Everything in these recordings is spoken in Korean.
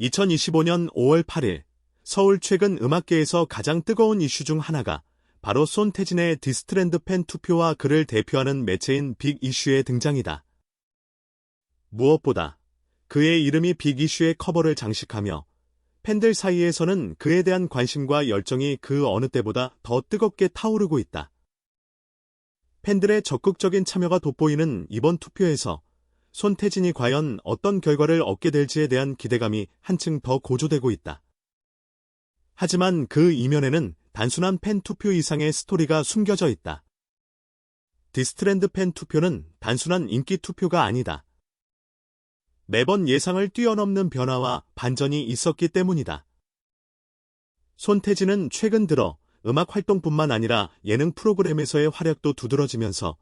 2025년 5월 8일 서울 최근 음악계에서 가장 뜨거운 이슈 중 하나가 바로 손태진의 디스트랜드 팬 투표와 그를 대표하는 매체인 빅 이슈의 등장이다. 무엇보다 그의 이름이 빅 이슈의 커버를 장식하며 팬들 사이에서는 그에 대한 관심과 열정이 그 어느 때보다 더 뜨겁게 타오르고 있다. 팬들의 적극적인 참여가 돋보이는 이번 투표에서 손태진이 과연 어떤 결과를 얻게 될지에 대한 기대감이 한층 더 고조되고 있다. 하지만 그 이면에는 단순한 팬 투표 이상의 스토리가 숨겨져 있다. 디스트랜드 팬 투표는 단순한 인기 투표가 아니다. 매번 예상을 뛰어넘는 변화와 반전이 있었기 때문이다. 손태진은 최근 들어 음악 활동뿐만 아니라 예능 프로그램에서의 활약도 두드러지면서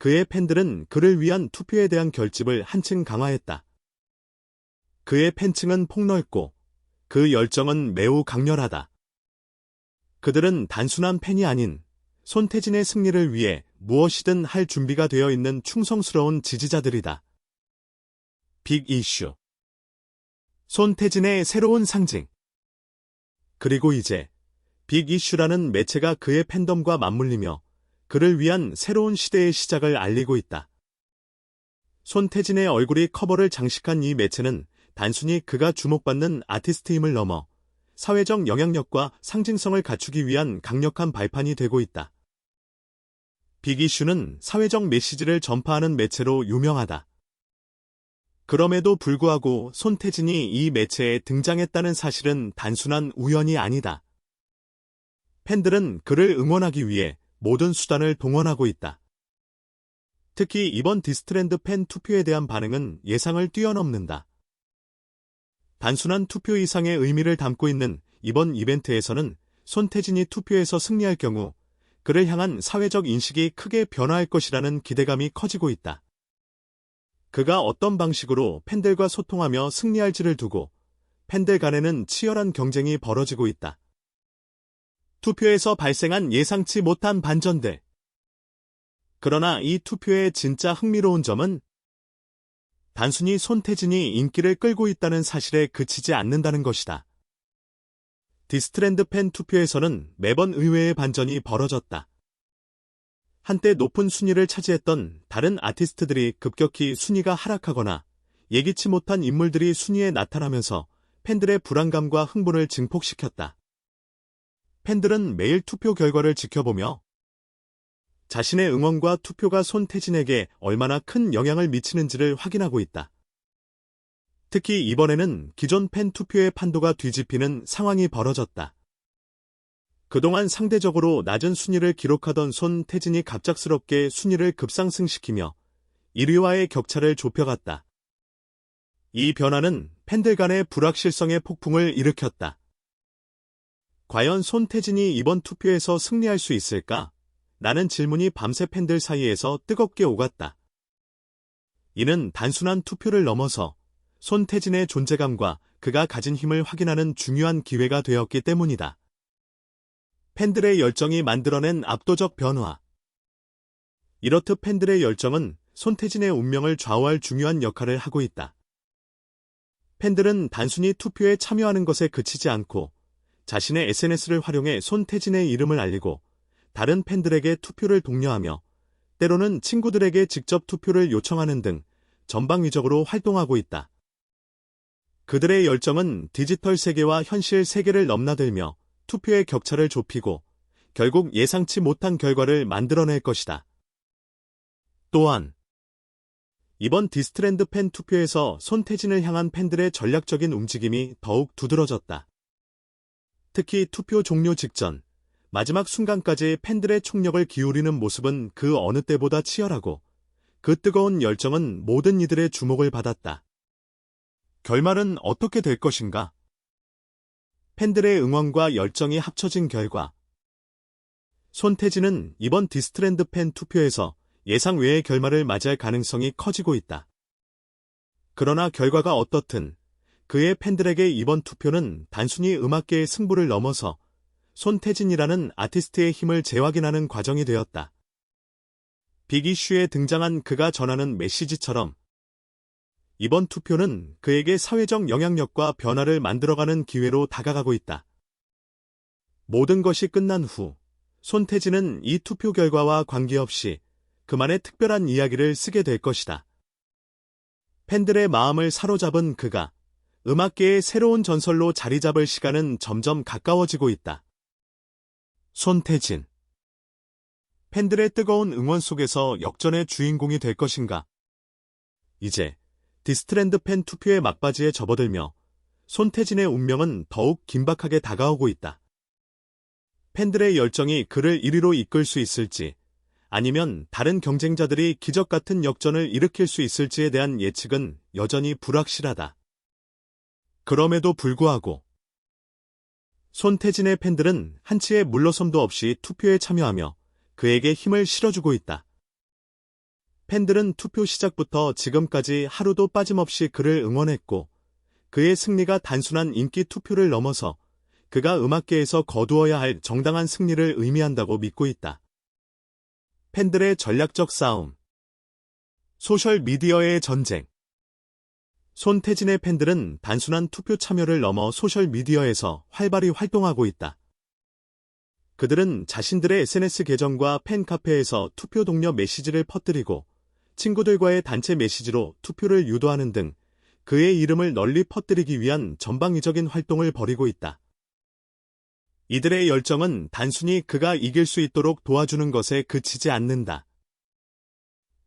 그의 팬들은 그를 위한 투표에 대한 결집을 한층 강화했다. 그의 팬층은 폭넓고 그 열정은 매우 강렬하다. 그들은 단순한 팬이 아닌 손태진의 승리를 위해 무엇이든 할 준비가 되어 있는 충성스러운 지지자들이다. 빅 이슈 손태진의 새로운 상징 그리고 이제 빅 이슈라는 매체가 그의 팬덤과 맞물리며 그를 위한 새로운 시대의 시작을 알리고 있다. 손태진의 얼굴이 커버를 장식한 이 매체는 단순히 그가 주목받는 아티스트임을 넘어 사회적 영향력과 상징성을 갖추기 위한 강력한 발판이 되고 있다. 빅이슈는 사회적 메시지를 전파하는 매체로 유명하다. 그럼에도 불구하고 손태진이 이 매체에 등장했다는 사실은 단순한 우연이 아니다. 팬들은 그를 응원하기 위해 모든 수단을 동원하고 있다. 특히 이번 디스트랜드 팬 투표에 대한 반응은 예상을 뛰어넘는다. 단순한 투표 이상의 의미를 담고 있는 이번 이벤트에서는 손태진이 투표에서 승리할 경우 그를 향한 사회적 인식이 크게 변화할 것이라는 기대감이 커지고 있다. 그가 어떤 방식으로 팬들과 소통하며 승리할지를 두고 팬들 간에는 치열한 경쟁이 벌어지고 있다. 투표에서 발생한 예상치 못한 반전들. 그러나 이 투표의 진짜 흥미로운 점은 단순히 손태진이 인기를 끌고 있다는 사실에 그치지 않는다는 것이다. 디스트랜드 팬 투표에서는 매번 의외의 반전이 벌어졌다. 한때 높은 순위를 차지했던 다른 아티스트들이 급격히 순위가 하락하거나 예기치 못한 인물들이 순위에 나타나면서 팬들의 불안감과 흥분을 증폭시켰다. 팬들은 매일 투표 결과를 지켜보며 자신의 응원과 투표가 손태진에게 얼마나 큰 영향을 미치는지를 확인하고 있다. 특히 이번에는 기존 팬 투표의 판도가 뒤집히는 상황이 벌어졌다. 그동안 상대적으로 낮은 순위를 기록하던 손태진이 갑작스럽게 순위를 급상승시키며 1위와의 격차를 좁혀갔다. 이 변화는 팬들 간의 불확실성의 폭풍을 일으켰다. 과연 손태진이 이번 투표에서 승리할 수 있을까? 라는 질문이 밤새 팬들 사이에서 뜨겁게 오갔다. 이는 단순한 투표를 넘어서 손태진의 존재감과 그가 가진 힘을 확인하는 중요한 기회가 되었기 때문이다. 팬들의 열정이 만들어낸 압도적 변화. 이렇듯 팬들의 열정은 손태진의 운명을 좌우할 중요한 역할을 하고 있다. 팬들은 단순히 투표에 참여하는 것에 그치지 않고 자신의 SNS를 활용해 손태진의 이름을 알리고 다른 팬들에게 투표를 독려하며 때로는 친구들에게 직접 투표를 요청하는 등 전방위적으로 활동하고 있다. 그들의 열정은 디지털 세계와 현실 세계를 넘나들며 투표의 격차를 좁히고 결국 예상치 못한 결과를 만들어낼 것이다. 또한 이번 디스트랜드 팬 투표에서 손태진을 향한 팬들의 전략적인 움직임이 더욱 두드러졌다. 특히 투표 종료 직전 마지막 순간까지 팬들의 총력을 기울이는 모습은 그 어느 때보다 치열하고 그 뜨거운 열정은 모든 이들의 주목을 받았다. 결말은 어떻게 될 것인가? 팬들의 응원과 열정이 합쳐진 결과 손태진은 이번 디스트랜드 팬 투표에서 예상 외의 결말을 맞이할 가능성이 커지고 있다. 그러나 결과가 어떻든 그의 팬들에게 이번 투표는 단순히 음악계의 승부를 넘어서 손태진이라는 아티스트의 힘을 재확인하는 과정이 되었다. 빅이슈에 등장한 그가 전하는 메시지처럼 이번 투표는 그에게 사회적 영향력과 변화를 만들어가는 기회로 다가가고 있다. 모든 것이 끝난 후 손태진은 이 투표 결과와 관계없이 그만의 특별한 이야기를 쓰게 될 것이다. 팬들의 마음을 사로잡은 그가 음악계의 새로운 전설로 자리 잡을 시간은 점점 가까워지고 있다. 손태진 팬들의 뜨거운 응원 속에서 역전의 주인공이 될 것인가? 이제 디스트랜드 팬 투표의 막바지에 접어들며 손태진의 운명은 더욱 긴박하게 다가오고 있다. 팬들의 열정이 그를 1위로 이끌 수 있을지 아니면 다른 경쟁자들이 기적 같은 역전을 일으킬 수 있을지에 대한 예측은 여전히 불확실하다. 그럼에도 불구하고 손태진의 팬들은 한치의 물러섬도 없이 투표에 참여하며 그에게 힘을 실어주고 있다. 팬들은 투표 시작부터 지금까지 하루도 빠짐없이 그를 응원했고 그의 승리가 단순한 인기 투표를 넘어서 그가 음악계에서 거두어야 할 정당한 승리를 의미한다고 믿고 있다. 팬들의 전략적 싸움 소셜미디어의 전쟁 손태진의 팬들은 단순한 투표 참여를 넘어 소셜미디어에서 활발히 활동하고 있다. 그들은 자신들의 SNS 계정과 팬카페에서 투표 동료 메시지를 퍼뜨리고 친구들과의 단체 메시지로 투표를 유도하는 등 그의 이름을 널리 퍼뜨리기 위한 전방위적인 활동을 벌이고 있다. 이들의 열정은 단순히 그가 이길 수 있도록 도와주는 것에 그치지 않는다.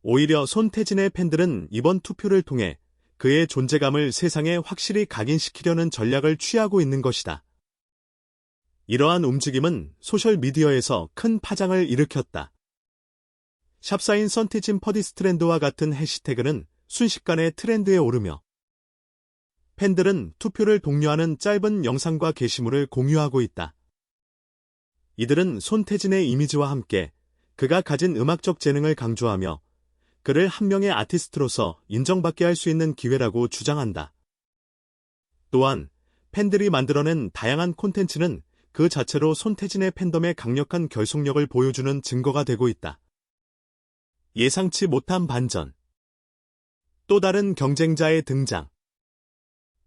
오히려 손태진의 팬들은 이번 투표를 통해 그의 존재감을 세상에 확실히 각인시키려는 전략을 취하고 있는 것이다. 이러한 움직임은 소셜미디어에서 큰 파장을 일으켰다. 샵사인 선티진 퍼디스 트렌드와 같은 해시태그는 순식간에 트렌드에 오르며 팬들은 투표를 독려하는 짧은 영상과 게시물을 공유하고 있다. 이들은 손태진의 이미지와 함께 그가 가진 음악적 재능을 강조하며 그를 한 명의 아티스트로서 인정받게 할 수 있는 기회라고 주장한다. 또한 팬들이 만들어낸 다양한 콘텐츠는 그 자체로 손태진의 팬덤의 강력한 결속력을 보여주는 증거가 되고 있다. 예상치 못한 반전. 또 다른 경쟁자의 등장.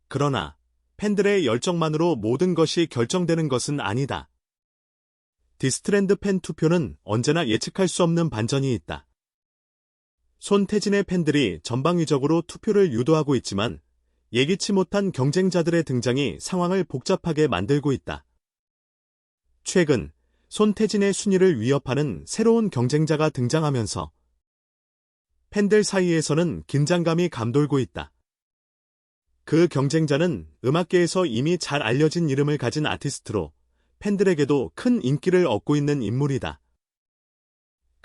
그러나 팬들의 열정만으로 모든 것이 결정되는 것은 아니다. 디스트랜드 팬 투표는 언제나 예측할 수 없는 반전이 있다. 손태진의 팬들이 전방위적으로 투표를 유도하고 있지만 예기치 못한 경쟁자들의 등장이 상황을 복잡하게 만들고 있다. 최근 손태진의 순위를 위협하는 새로운 경쟁자가 등장하면서 팬들 사이에서는 긴장감이 감돌고 있다. 그 경쟁자는 음악계에서 이미 잘 알려진 이름을 가진 아티스트로 팬들에게도 큰 인기를 얻고 있는 인물이다.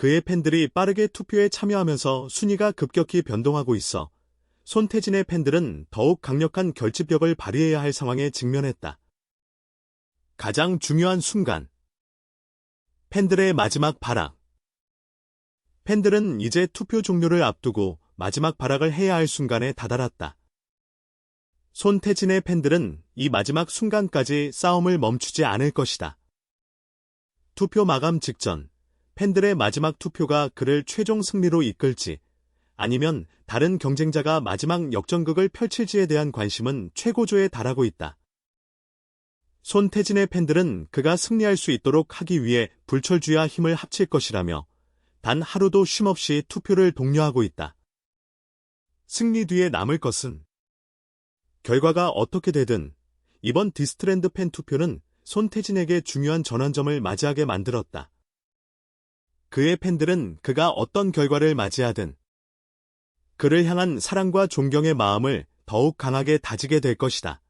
그의 팬들이 빠르게 투표에 참여하면서 순위가 급격히 변동하고 있어 손태진의 팬들은 더욱 강력한 결집력을 발휘해야 할 상황에 직면했다. 가장 중요한 순간. 팬들의 마지막 발악. 팬들은 이제 투표 종료를 앞두고 마지막 발악을 해야 할 순간에 다다랐다. 손태진의 팬들은 이 마지막 순간까지 싸움을 멈추지 않을 것이다. 투표 마감 직전 팬들의 마지막 투표가 그를 최종 승리로 이끌지 아니면 다른 경쟁자가 마지막 역전극을 펼칠지에 대한 관심은 최고조에 달하고 있다. 손태진의 팬들은 그가 승리할 수 있도록 하기 위해 불철주야 힘을 합칠 것이라며 단 하루도 쉼없이 투표를 독려하고 있다. 승리 뒤에 남을 것은 결과가 어떻게 되든 이번 디스트랜드 팬 투표는 손태진에게 중요한 전환점을 맞이하게 만들었다. 그의 팬들은 그가 어떤 결과를 맞이하든 그를 향한 사랑과 존경의 마음을 더욱 강하게 다지게 될 것이다.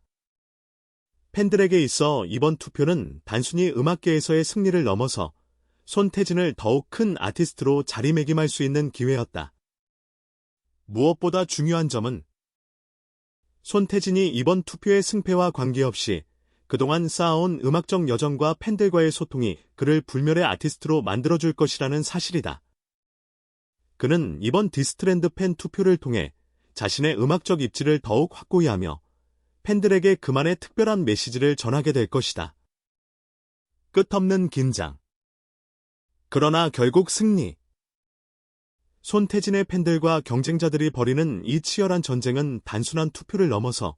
팬들에게 있어 이번 투표는 단순히 음악계에서의 승리를 넘어서 손태진을 더욱 큰 아티스트로 자리매김할 수 있는 기회였다. 무엇보다 중요한 점은 손태진이 이번 투표의 승패와 관계없이 그동안 쌓아온 음악적 여정과 팬들과의 소통이 그를 불멸의 아티스트로 만들어줄 것이라는 사실이다. 그는 이번 디스트랜드 팬 투표를 통해 자신의 음악적 입지를 더욱 확고히 하며 팬들에게 그만의 특별한 메시지를 전하게 될 것이다. 끝없는 긴장. 그러나 결국 승리. 손태진의 팬들과 경쟁자들이 벌이는 이 치열한 전쟁은 단순한 투표를 넘어서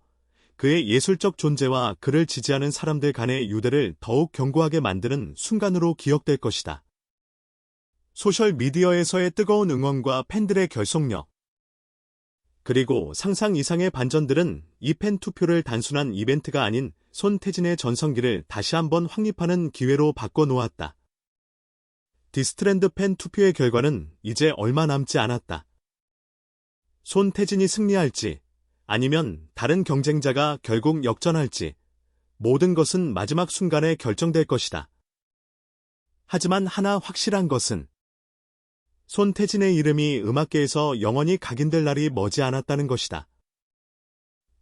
그의 예술적 존재와 그를 지지하는 사람들 간의 유대를 더욱 견고하게 만드는 순간으로 기억될 것이다. 소셜 미디어에서의 뜨거운 응원과 팬들의 결속력, 그리고 상상 이상의 반전들은 이 팬 투표를 단순한 이벤트가 아닌 손태진의 전성기를 다시 한번 확립하는 기회로 바꿔놓았다. 디스트랜드 팬 투표의 결과는 이제 얼마 남지 않았다. 손태진이 승리할지 아니면 다른 경쟁자가 결국 역전할지 모든 것은 마지막 순간에 결정될 것이다. 하지만 하나 확실한 것은 손태진의 이름이 음악계에서 영원히 각인될 날이 머지 않았다는 것이다.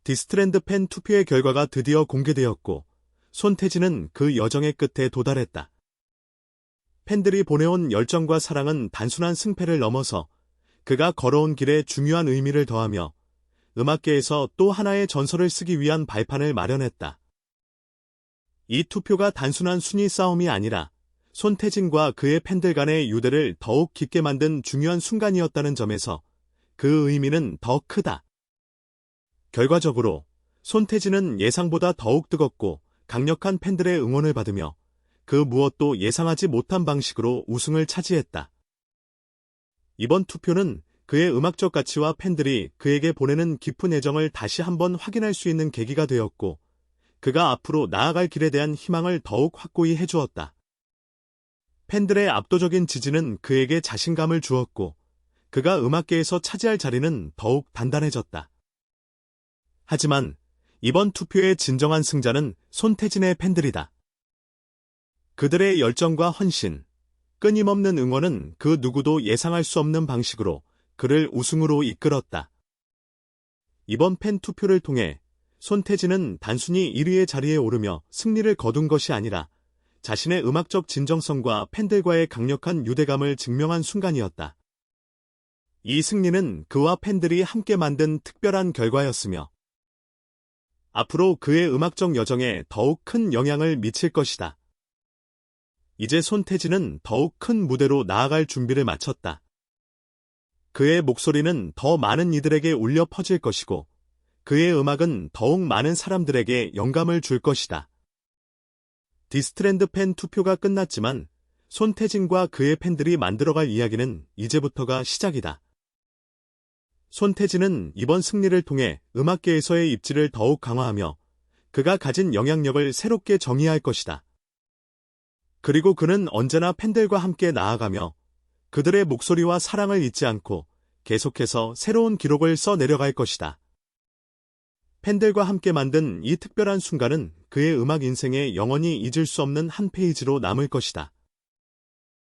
디스트랜드 팬 투표의 결과가 드디어 공개되었고 손태진은 그 여정의 끝에 도달했다. 팬들이 보내온 열정과 사랑은 단순한 승패를 넘어서 그가 걸어온 길에 중요한 의미를 더하며 음악계에서 또 하나의 전설을 쓰기 위한 발판을 마련했다. 이 투표가 단순한 순위 싸움이 아니라 손태진과 그의 팬들 간의 유대를 더욱 깊게 만든 중요한 순간이었다는 점에서 그 의미는 더 크다. 결과적으로 손태진은 예상보다 더욱 뜨겁고 강력한 팬들의 응원을 받으며 그 무엇도 예상하지 못한 방식으로 우승을 차지했다. 이번 투표는 그의 음악적 가치와 팬들이 그에게 보내는 깊은 애정을 다시 한번 확인할 수 있는 계기가 되었고, 그가 앞으로 나아갈 길에 대한 희망을 더욱 확고히 해주었다. 팬들의 압도적인 지지는 그에게 자신감을 주었고, 그가 음악계에서 차지할 자리는 더욱 단단해졌다. 하지만 이번 투표의 진정한 승자는 손태진의 팬들이다. 그들의 열정과 헌신, 끊임없는 응원은 그 누구도 예상할 수 없는 방식으로 그를 우승으로 이끌었다. 이번 팬 투표를 통해 손태진은 단순히 1위의 자리에 오르며 승리를 거둔 것이 아니라 자신의 음악적 진정성과 팬들과의 강력한 유대감을 증명한 순간이었다. 이 승리는 그와 팬들이 함께 만든 특별한 결과였으며 앞으로 그의 음악적 여정에 더욱 큰 영향을 미칠 것이다. 이제 손태진은 더욱 큰 무대로 나아갈 준비를 마쳤다. 그의 목소리는 더 많은 이들에게 울려 퍼질 것이고 그의 음악은 더욱 많은 사람들에게 영감을 줄 것이다. 디스트랜드 팬 투표가 끝났지만 손태진과 그의 팬들이 만들어갈 이야기는 이제부터가 시작이다. 손태진은 이번 승리를 통해 음악계에서의 입지를 더욱 강화하며 그가 가진 영향력을 새롭게 정의할 것이다. 그리고 그는 언제나 팬들과 함께 나아가며 그들의 목소리와 사랑을 잊지 않고 계속해서 새로운 기록을 써 내려갈 것이다. 팬들과 함께 만든 이 특별한 순간은 그의 음악 인생에 영원히 잊을 수 없는 한 페이지로 남을 것이다.